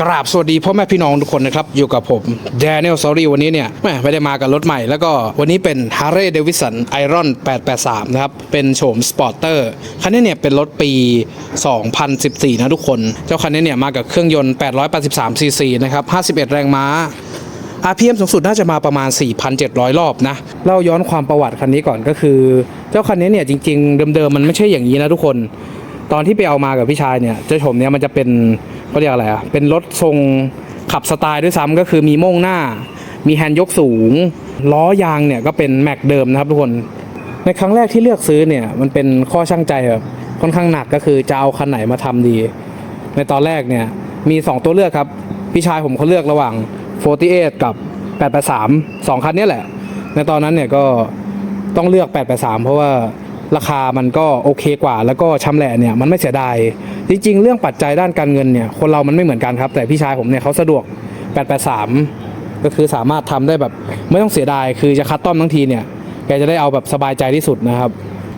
กราบสวัสดีพ่อแม่พี่น้องทุกคนนะครับ อยู่กับผม Daniel s o r r y วันนี้เนี่ยไม่ได้มากับรถใหม่ แล้วก็วันนี้เป็น Harley Davidson Iron 883 นะครับ เป็นโฉมสปอร์เตอร์คันนี้เนี่ยเป็นรถปี 2014 นะทุกคน เจ้าคันนี้เนี่ยมากับเครื่องยนต์ 883 cc นะครับ 51 แรงม้า RPM สูงสุดน่าจะมาประมาณ 4,700 รอบนะ เล่าย้อนความประวัติคันนี้ก่อนก็คือ เจ้าคันนี้เนี่ยจริง ๆ เดิมๆมันไม่ใช่อย่างนี้นะทุกคน ตอนที่ไปเอามากับพี่ชายเนี่ยเจ้าโฉมเนี่ยมันจะเป็น เขาเรียกอะไรอะเป็นรถทรงขับสไตล์ด้วยซ้ำก็คือมีโม่งหน้า มีแฮนด์ยกสูง ล้อยางเนี่ยก็เป็นแม็กเดิมนะครับทุกคน ในครั้งแรกที่เลือกซื้อเนี่ยมันเป็นข้อช่างใจแบบค่อนข้างหนักก็คือจะเอาคันไหนมาทำดี ในตอนแรกเนี่ยมี 2 ตัวเลือกครับ พี่ชายผมเขาเลือกระหว่าง 48 กับ 883 2 คันนี้แหละ ในตอนนั้นเนี่ยก็ต้องเลือก 883 เพราะว่า ราคามันก็โอเคกว่า แล้วก็ชำแหละเนี่ยมันไม่เสียดายจริงๆ เรื่องปัจจัยด้านการเงินเนี่ยคนเรามันไม่เหมือนกันครับ แต่พี่ชายผมเนี่ยเขาสะดวก 883 ก็คือสามารถทำได้แบบไม่ต้องเสียดาย คือจะคัดต้อมทั้งทีเนี่ยแกจะได้เอาแบบสบายใจที่สุดนะครับ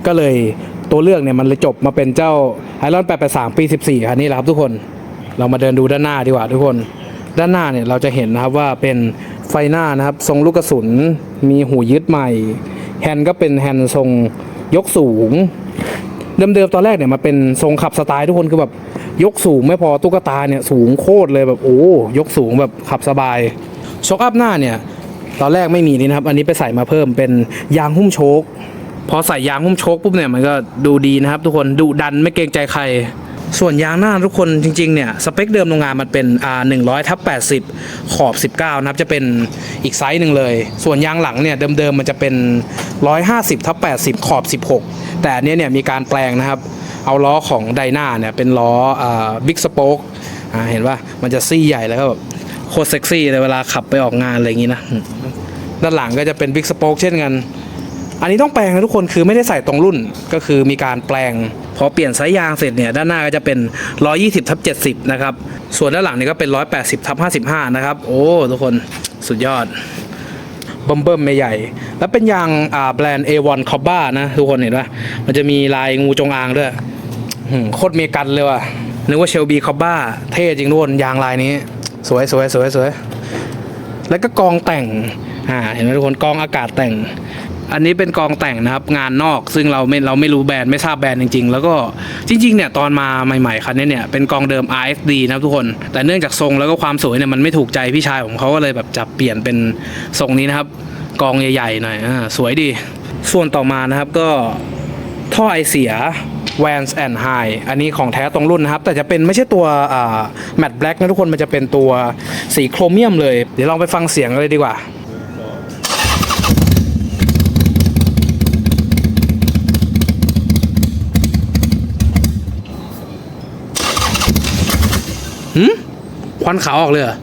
ก็เลยตัวเลือกเนี่ยมันเลยจบมาเป็นเจ้าไอรอน883 ปี 14คันนี้แหละครับทุกคนเรามาเดินดูด้านหน้าดีกว่าทุกคน ด้านหน้าเนี่ยเราจะเห็นนะครับว่าเป็นไฟหน้านะครับ ทรงลูกกระสุนมีหูยึดใหม่แฮนด์ก็เป็นแฮนด์ทรง ยกสูง เดิมๆตอนแรกเนี่ยมาเป็นทรงขับสไตล์ทุกคนคือแบบยกสูงไม่พอตุ๊กตาเนี่ยสูงโคตรเลยแบบโอ้ยกสูงแบบขับสบายช็อคอัพหน้าเนี่ยตอนแรกไม่มีนี่นะครับ อันนี้ไปใส่มาเพิ่มเป็นยางหุ้มโชคพอใส่ยางหุ้มโชคปุ๊บเนี่ยมันก็ดูดีนะครับ ทุกคนดุดันไม่เกรงใจใคร ส่วนยางหน้าทุกคนจริงๆเนี่ยสเปคเดิมโรงงานมันเป็น R 100ทับ80 ขอบ 19 นะครับจะเป็นอีกไซส์หนึ่งเลย ส่วนยางหลังเนี่ยเดิมๆมันจะเป็น 150ทับ80 ขอบ 16 แต่อันเนี้ยเนี่ยมีการแปลงนะครับ เอาล้อของไดนาเนี่ยเป็นล้อบิ๊กสโป๊กเห็นว่ามันจะซี่ใหญ่แล้วก็แบบโคตรเซ็กซี่เลยเวลาขับไปออกงานอะไรอย่างนี้นะด้านหลังก็จะเป็นบิ๊กสโป๊กเช่นกัน อันนี้ต้องแปลงนะทุกคนคือไม่ได้ใส่ตรงรุ่นก็คือมีการแปลง พอเปลี่ยนส์ยยางเสร็จเนี่ยด้านหน้าก็จะเป็น 120ทับ70 นะครับ ส่วนด้านหลังนี่ก็เป็น 180ทับ55 นะครับ โอ้ ทุกคนสุดยอดเบิ่มเบิ่มไม่ใหญ่ แล้วเป็นยางอ่าแบรนด์ A1 c o b a นะ ทุกคนเห็นปะมันจะมีลายงูจงอางด้วยโคตรเมกันเลยว่ะนึกว่าเชลบีคอบ้าเท่จริงทุกคนยางลายนี้ สวยสวยสวยสวยแล้วก็กองแต่งอ่าเห็นไหมทุกคนกองอากาศแต่ง อันนี้เป็นกองแต่งนะครับงานนอกซึ่งเราไม่เราไม่รู้แบรนด์ไม่ทราบแบรนด์จริง ๆ แล้วก็จริงๆเนี่ยตอนมาใหม่ๆคันนี้เนี่ยเป็นกองเดิม RFD นะครับทุกคน แต่เนื่องจากทรงแล้วก็ความสวยเนี่ยมันไม่ถูกใจพี่ชายผมเขาก็เลยแบบจับเปลี่ยนเป็นทรงนี้นะครับ กองใหญ่ๆหน่อยอ่าสวยดี ส่วนต่อมานะครับก็ท่อไอเสีย Vans and High อันนี้ของแท้ตรงรุ่นนะครับ แต่จะเป็นไม่ใช่ตัวแมตต์แบล็กนะทุกคนมันจะเป็นตัวสีโครเมียมเลย เดี๋ยวลองไปฟังเสียงกันเลยดีกว่า หืมควันขาวออกเลยเหรอ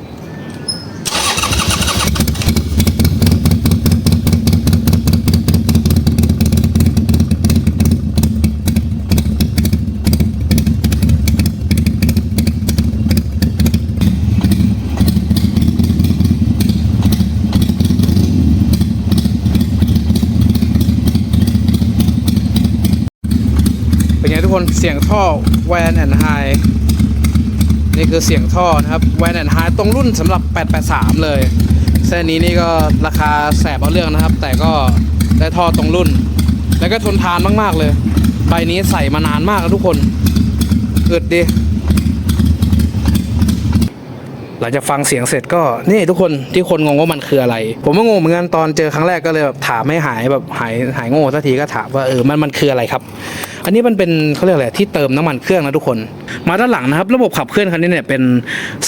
เป็นไงทุกคนเสียงท่อแวนแอนไฮ นี่คือเสียงท่อนะครับแวนแอนไฮตรงรุ่นสำหรับ 883 เลย เส้นนี้นี่ก็ราคาแสบเอาเรื่องนะครับ แต่ก็ได้ท่อตรงรุ่น แล้วก็ทนทานมาก ๆ เลย ใบนี้ใส่มานานมากแล้วทุกคนอึดดี หลังจากฟังเสียงเสร็จก็นี่ทุกคนที่คนงงว่ามันคืออะไร ผมก็งงเหมือนกันตอนเจอครั้งแรกก็เลยแบบถามให้หายแบบหายหายโง่สักทีก็ถามว่าเออมันมันคืออะไรครับ อันนี้มันเป็นเขาเรียกอะไรที่เติมน้ำมันเครื่องนะทุกคน มาด้านหลังนะครับ ระบบขับเคลื่อนคันนี้เนี่ยเป็น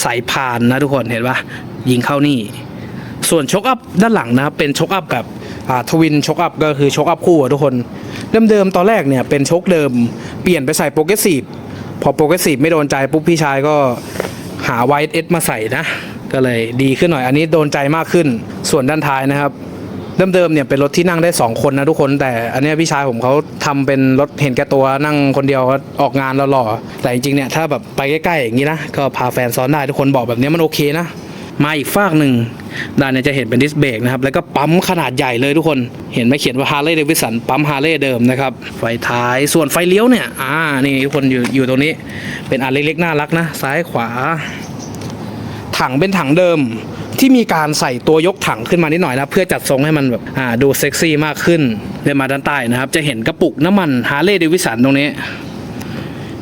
สายพานนะทุกคนเห็นปะยิงเข้านี่ ส่วนชกอัพด้านหลังนะครับเป็นชกอัพแบบอ่าทวินชกอัพก็คือชกอัพคู่อะทุกคนเดิมๆตอนแรกเนี่ยเป็นชกเดิมเปลี่ยนไปใส่โปรเกรสซีฟพอโปรเกรสซีฟไม่โดนใจปุ๊บพี่ชายก็ หาไวท์เอสมาใส่นะ ก็เลยดีขึ้นหน่อยอันนี้โดนใจมากขึ้น ส่วนด้านท้ายนะครับเดิมๆเนี่ยเป็นรถที่นั่งได้ 2 คนนะทุกคนแต่อันนี้พี่ชายผมเขาทำเป็นรถเห็นแก่ตัวนั่งคนเดียวออกงานหล่อๆแต่จริงๆเนี่ยถ้าแบบไปใกล้ๆอย่างนี้นะก็พาแฟนซ้อนได้ทุกคนบอกแบบนี้มันโอเคนะ มาอีกฝากหนึ่งด้านนี้จะเห็นเป็นดิสเบรกนะครับ แล้วก็ปั๊มขนาดใหญ่เลยทุกคน เห็นไหมเขียนว่า Harley Davidson ปั๊ม Harley เดิมนะครับ ไฟท้าย ส่วนไฟเลี้ยวเนี่ย อ่า นี่ทุกคนอยู่อยู่ตรงนี้ เป็นอันเล็กๆน่ารักนะ ซ้ายขวา ถังเป็นถังเดิมที่มีการใส่ตัวยกถังขึ้นมานิดหน่อยนะเพื่อจัดทรงให้มันแบบอ่าดูเซ็กซี่มากขึ้นเดินมาด้านใต้นะครับ จะเห็นกระปุกน้ำมันฮาร์เลย์เดวิสันตรงนี้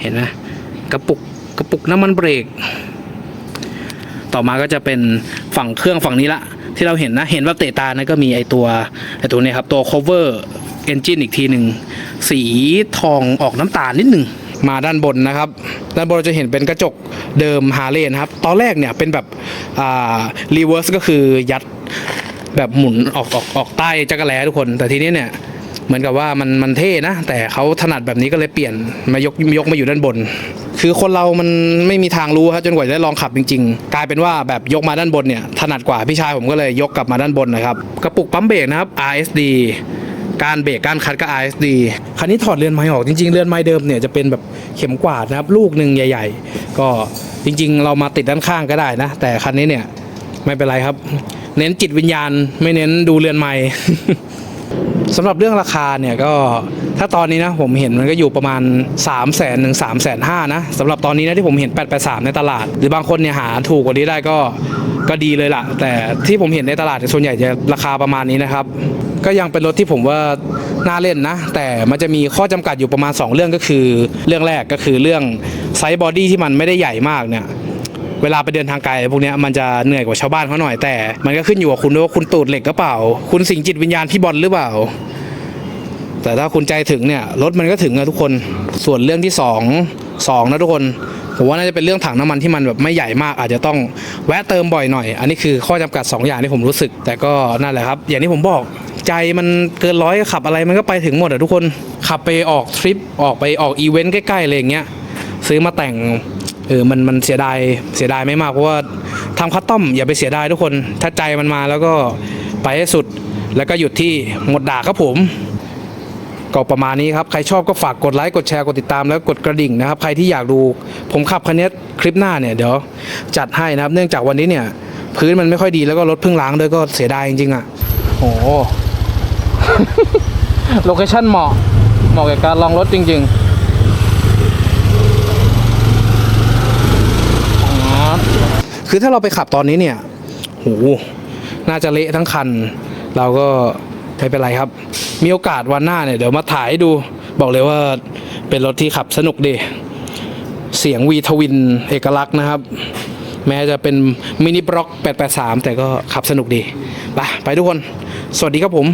เห็นไหมกระปุกกระปุกน้ำมันเบรก ต่อมาก็จะเป็นฝั่งเครื่องฝั่งนี้ละ ที่เราเห็นนะ เห็นว่าเตะตานะก็มีไอตัวไอตัวนี้ครับ ตัว cover engine อีกทีหนึ่งสีทองออกน้ำตาลนิดหนึ่งมาด้านบนนะครับ ด้านบนเราจะเห็นเป็นกระจกเดิมฮาร์เลนะครับ ตอนแรกเนี่ยเป็นแบบอ่า reverse ก็คือยัดแบบหมุนออกออกออกใต้จักรแล้ทุกคน แต่ทีนี้เนี่ย เหมือนกับว่ามันมันเท่นะ แต่เขาถนัดแบบนี้ก็เลยเปลี่ยนมายกยกมาอยู่ด้านบน คือคนเรามันไม่มีทางรู้ครับจนกว่าจะได้ลองขับจริง ๆ กลายเป็นว่าแบบยกมาด้านบนเนี่ยถนัดกว่าพี่ชายผมก็เลยยกกลับมาด้านบนนะครับกระปุกปั๊มเบรกนะครับ RSD การเบรกการคัดก็ RSD คันนี้ถอดเรือนไม้ออกจริงๆ เรือนไม้เดิมเนี่ยจะเป็นแบบเข็มกวาดนะครับลูกหนึ่งใหญ่ ๆ ก็จริง ๆ เรามาติดด้านข้างก็ได้นะ แต่คันนี้เนี่ยไม่เป็นไรครับ เน้นจิตวิญญาณไม่เน้นดูเรือนไม้ สำหรับเรื่องราคาเนี่ยก็ถ้าตอนนี้นะผมเห็นมันก็อยู่ประมาณ 3 0 0แสนถึง3 5 0 0 0นะสำหรับตอนนี้นะที่ผมเห็น 883 ในตลาด หรือบางคนเนี่ยหาถูกกว่านี้ได้ก็ก็ดีเลยล่ะ แต่ที่ผมเห็นในตลาดส่วนใหญ่จะราคาประมาณนี้นะครับ ก็ยังเป็นรถที่ผมว่าน่าเล่นนะ แต่มันจะมีข้อจำกัดอยู่ประมาณ 2 เรื่องก็คือ เรื่องแรกก็คือเรื่องไซส์บอดี้ที่มันไม่ได้ใหญ่มากเนี่ย เวลาไปเดินทางไกลอะไรพวกเนี้ยมันจะเหนื่อยกว่าชาวบ้านเขาหน่อยแต่ มันก็ขึ้นอยู่กับคุณด้วยว่าคุณตูดเหล็กก็เปล่า คุณสิงจิตวิญญาณพี่บอลหรือเปล่า แต่ถ้าคุณใจถึงเนี่ยรถมันก็ถึงนะทุกคนส่วนเรื่องที่สองสองนะทุกคนผมว่าน่าจะเป็นเรื่องถังน้ำมันที่มันแบบไม่ใหญ่มาก อาจจะต้องแวะเติมบ่อยหน่อย อันนี้คือข้อจำกัด 2 อย่างที่ผมรู้สึก แต่ก็นั่นแหละครับ อย่างที่ผมบอกใจมันเกินร้อยขับอะไรมันก็ไปถึงหมดอะทุกคนขับไปออกทริปออกไปออกอีเวนต์ใกล้ๆอะไรอย่างเงี้ยซื้อมาแต่ง เออมันมันเสียดายเสียดายไม่มากเพราะว่าทำคัสตอมอย่าไปเสียดายทุกคน ถ้าใจมันมาแล้วก็ไปให้สุด แล้วก็หยุดที่หมดด่าครับผม ก็ประมาณนี้ครับ ใครชอบก็ฝากกดไลค์กดแชร์กดติดตามแล้วกดกระดิ่งนะครับ ใครที่อยากดูผมขับคันนี้คลิปหน้าเนี่ยเดี๋ยวจัดให้นะครับ เนื่องจากวันนี้เนี่ย พื้นมันไม่ค่อยดีแล้วก็รถเพิ่งล้างด้วยก็เสียดายจริงๆอะโอ้โหโลเคชั่นเหมาะเหมาะกับการลองรถจริง ๆ คือถ้าเราไปขับตอนนี้เนี่ยโหน่าจะเละทั้งคัน เราก็ไม่เป็นไรครับ มีโอกาสวันหน้าเนี่ยเดี๋ยวมาถ่ายดู บอกเลยว่าเป็นรถที่ขับสนุกดี เสียงวีทวินเอกลักษณ์นะครับ แม้จะเป็นมินิบล็อก 883 แต่ก็ขับสนุกดี ไปไปทุกคน สวัสดีครับผม